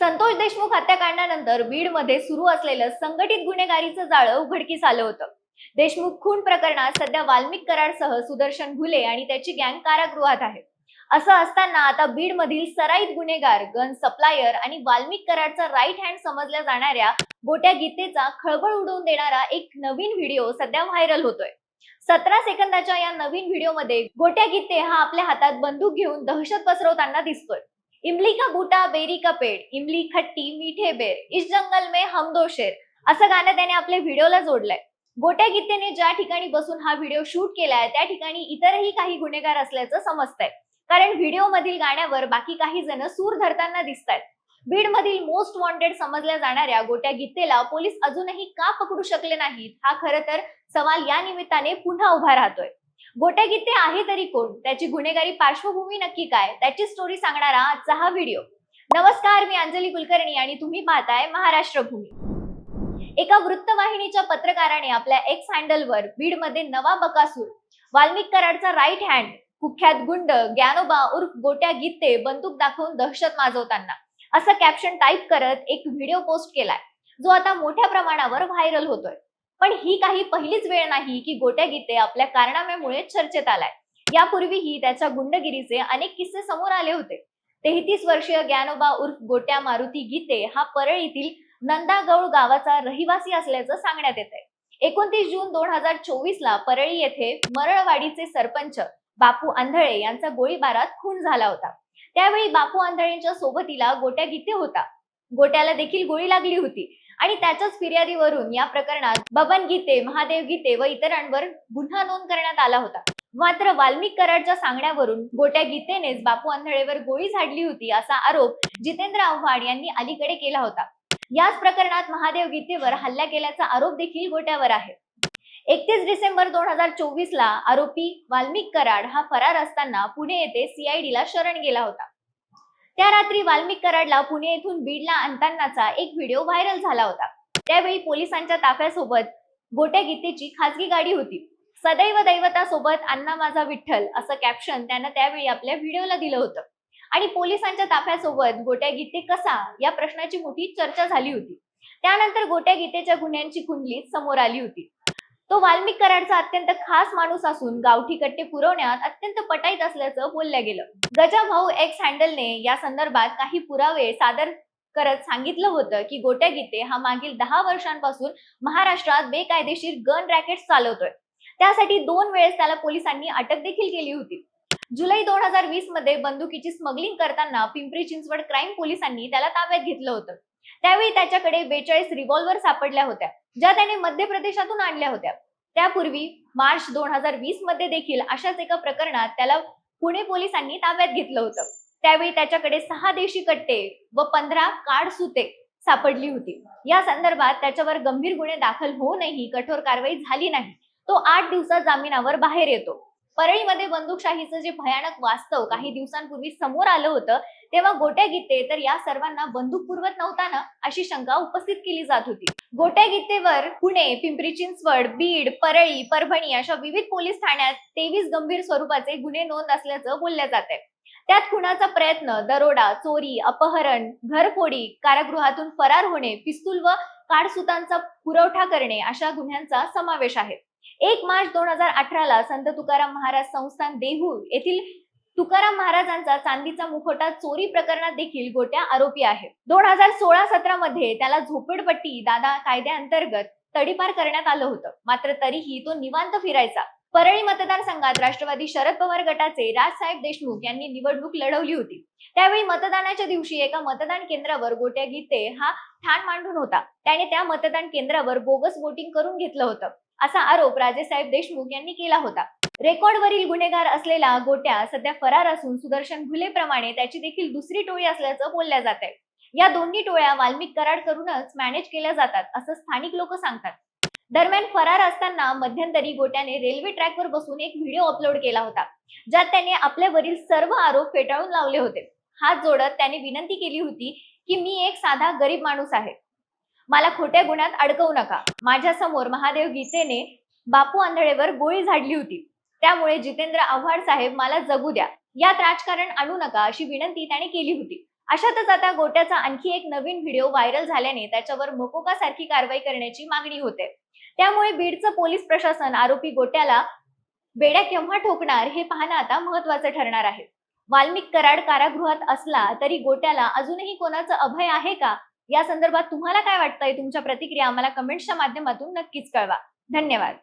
संतोष देशमुख हत्याकांडानंतर बीडमध्ये सुरू असलेलं संघटित गुन्हेगारीचं जाळं उघडकीस आलं होतं. देशमुख खून प्रकरणात सध्या वाल्मिक कराडसह सुदर्शन घुले आणि त्याची गँग कारागृहात आहे. असं असताना आता बीडमधील सराईत गुन्हेगार गन सप्लायर आणि वाल्मिक कराडचा राईट हँड समजल्या जाणाऱ्या गोट्या गीतेचा खळबळ उडवून देणारा एक नवीन व्हिडिओ सध्या व्हायरल होतोय. सतरा सेकंदाच्या या नवीन व्हिडिओमध्ये गोट्या गीते हा आपल्या हातात बंदूक घेऊन दहशत पसरवताना दिसतोय. इमली का बूटा बेरी का पेड़ इमली खट्टी मीठे बेर इस जंगल में हम दो शेर. असं गाणं त्याने आपल्या व्हिडिओला जोडलंय. गोट्या गीतेने ज्या ठिकाणी बसून हा व्हिडिओ शूट केलाय त्या ठिकाणी इतरही काही गुन्हेगार असल्याचं समजतंय. कारण व्हिडिओ मधील गाण्यावर बाकी काही जण सूर धरताना दिसत आहेत बीड मधील मोस्ट वॉन्टेड समजल्या जाणाऱ्या गोट्या गीतेला पोलीस अजूनही का पकडू शकले नाहीत? हा खरं तर सवाल या निमित्ताने पुन्हा उभा राहतोय. गोट्या गीते आहे तरी कोण? त्याची गुन्हेगारी पार्श्वभूमी नक्की काय? त्याची स्टोरी सांगणारा आजचा हा व्हिडिओ नमस्कार मी अंजली कुलकर्णी आणि तुम्ही पाहताय महाराष्ट्र भूमी एका वृत्तवाहिनीच्या पत्रकाराने आपल्या एक्स हँडलवर बीडमध्ये नवा बकासूर वाल्मिक कराडचा राईट हँड कुख्यात गुंड ज्ञानोबा उर्फ गोट्या गीते बंदूक दाखवून दहशत माजवताना. असं कॅप्शन टाईप करत एक व्हिडिओ पोस्ट केलाय. जो आता मोठ्या प्रमाणावर व्हायरल होतोय. पण ही काही पहिलीच वेळ नाही की गोट्या गीते आपल्या कारनाम्यामुळे चर्चेत आलाय. यापूर्वीही त्याच्या गुंडगिरीचे अनेक किस्से समोर आले होते. तेहतीस वर्षीय ज्ञानोबा उर्फ गोट्या मारुती गीते हा परळीतील नंदागौळ गावाचा रहिवासी असल्याचं सांगण्यात येत आहे एकोणतीस जून दोन हजार चोवीस ला परळी येथे मरळवाडीचे सरपंच बापू आंधळे यांचा गोळीबारात खून झाला होता. त्यावेळी बापू आंधळेंच्या सोबतीला गोट्या गीते होता. गोट्याला देखील गोळी लागली होती. आणि त्याच्याच फिर्यादीवरून या प्रकरणात बबन गीते महादेव गीते व इतरांवर गुन्हा नोंद करण्यात आला होता. मात्र वाल्मिक कराडच्या सांगण्यावरून गोट्या गीतेनेच बापू आंधळेवर गोळी झाडली होती असा आरोप जितेंद्र आव्हाड यांनी अलीकडे केला होता. याच प्रकरणात महादेव गीतेवर हल्ला केल्याचा आरोप देखील गोट्यावर आहे. एकतीस डिसेंबर दोन हजार चोवीस ला आरोपी वाल्मिक कराड हा फरार असताना पुणे येथे सीआयडी ला शरण गेला होता. त्या रात्री वाल्मिक कराडला पुणे येथून बीडला आणतानाचा एक व्हिडिओ व्हायरल झाला होता. त्यावेळी पोलिसांच्या ताफ्यासोबत गोट्या गीतेची खासगी गाडी होती. सदैव दैवता सोबत अण्णा माझा विठ्ठल असं कॅप्शन त्यानं त्यावेळी आपल्या व्हिडिओला दिलं होतं. आणि पोलिसांच्या ताफ्यासोबत गोट्या गीते कसा या प्रश्नाची मोठी चर्चा झाली होती. त्यानंतर गोट्या गीतेच्या गुन्ह्यांची कुंडली समोर आली होती. तो वाल्मिक कराडचा अत्यंत खास माणूस असून गावठी कट्टे पुरवण्यात अत्यंत पटाईत असल्याचं बोललं गेलं. गजा भाऊ एक्स हँडलने या संदर्भात काही पुरावे सादर करत सांगितलं होतं की गोट्या गीते हा मागील दहा वर्षांपासून महाराष्ट्रात बेकायदेशीर गन रॅकेट चालवतोय. त्यासाठी दोन वेळेस त्याला पोलिसांनी अटक देखील केली होती. जुलै दोन हजार वीसमध्ये बंदुकीची स्मगलिंग करताना पिंपरी चिंचवड क्राईम पोलिसांनी त्याला ताब्यात घेतलं होतं. त्यावेळी त्याच्याकडे बेचाळीस रिव्हॉल्वर सापडल्या होत्या ज्या त्याने मध्य प्रदेशातून आणल्या होत्या. त्यापूर्वी मार्च दोन हजार वीसमध्ये देखील अशाच एका प्रकरणात त्याला पुणे पोलिसांनी ताब्यात घेतलं होतं. त्यावेळी त्याच्याकडे सहा देशी कट्टे व पंधरा काडसुते सापडली होती. या संदर्भात त्याच्यावर गंभीर गुन्हे दाखल होऊनही कठोर कारवाई झाली नाही. तो आठ दिवसात जामिनावर बाहेर येतो. परळीमध्ये बंदूकशाहीचं जे भयानक वास्तव काही दिवसांपूर्वी समोर आलं होतं तेव्हा गोट्या गीते तर या सर्वांना बंदूक पुरवत नव्हता ना अशी शंका उपस्थित केली जात होती. गोट्या गीतेवर पुणे पिंपरी चिंचवड बीड परळी परभणी अशा विविध पोलीस ठाण्यात तेवीस गंभीर स्वरूपाचे गुन्हे नोंद असल्याचं बोललं जात आहे. त्यात खुनाचा प्रयत्न दरोडा चोरी अपहरण घरफोडी कारागृहातून फरार होणे पिस्तूल व काडसुतांचा पुरवठा करणे अशा गुन्ह्यांचा समावेश आहे. एक मार्च दोन हजार अठराला संत तुकाराम महाराज संस्थान देहू येथील तुकाराम महाराजांचा चांदीचा मुखोटा चोरी प्रकरणात देखील गोट्या आरोपी आहे. दोन हजार सोळा सतरा मध्ये त्याला झोपडपट्टी दादा कायद्याअंतर्गत तडीपार करण्यात आलं होतं. मात्र तरीही तो निवांत फिरायचा. परळी मतदारसंघात राष्ट्रवादी शरद पवार गटाचे राजसाहेब देशमुख यांनी निवडणूक लढवली होती. त्यावेळी मतदानाच्या दिवशी एका मतदान केंद्रावर गोट्या गीते हा ठाण मांडून होता. त्याने त्या मतदान केंद्रावर बोगस वोटिंग करून घेतलं होतं. असा आरोप राजेसाहेब देशमुख यांनी केला होता. रेकॉर्डवरील गुन्हेगार असलेला गोट्या सध्या फरार असून सुदर्शन घुलेप्रमाणे त्याची देखील दुसरी टोळी असल्याचं बोलल्या जात आहे. या दोन्ही टोळ्या वाल्मिक कराड करूनच मॅनेज केल्या जातात असं स्थानिक लोक सांगतात. दरम्यान फरार असताना मध्यंतरी गोट्याने रेल्वे ट्रॅकवर बसून एक व्हिडिओ अपलोड केला होता ज्यात त्याने आपल्यावरील सर्व आरोप फेटाळून लावले होते. हात जोडत त्याने विनंती केली होती की मी एक साधा गरीब माणूस आहे. मला खोट्या गुन्ह्यात अडकवू नका. माझ्यासमोर महादेव गीतेने बापू आंधळेवर गोळी झाडली होती. त्यामुळे जितेंद्र आव्हाड साहेब मला जगू द्या. यात राजकारण आणू नका अशी विनंती त्याने केली होती. अशातच आता गोट्याचा आणखी एक नवीन व्हिडिओ व्हायरल झाल्याने त्याच्यावर मकोका सारखी कारवाई करण्याची मागणी होते. त्यामुळे बीडचं पोलीस प्रशासन आरोपी गोट्याला बेड्या केव्हा ठोकणार हे पाहणं आता महत्वाचं ठरणार आहे. वाल्मिक कराड कारागृहात असला तरी गोट्याला अजूनही कोणाचं अभय आहे का? या संदर्भात तुम्हाला काय वाटतंय? तुमच्या प्रतिक्रिया आम्हाला कमेंट्सच्या माध्यमातून नक्कीच कळवा. धन्यवाद.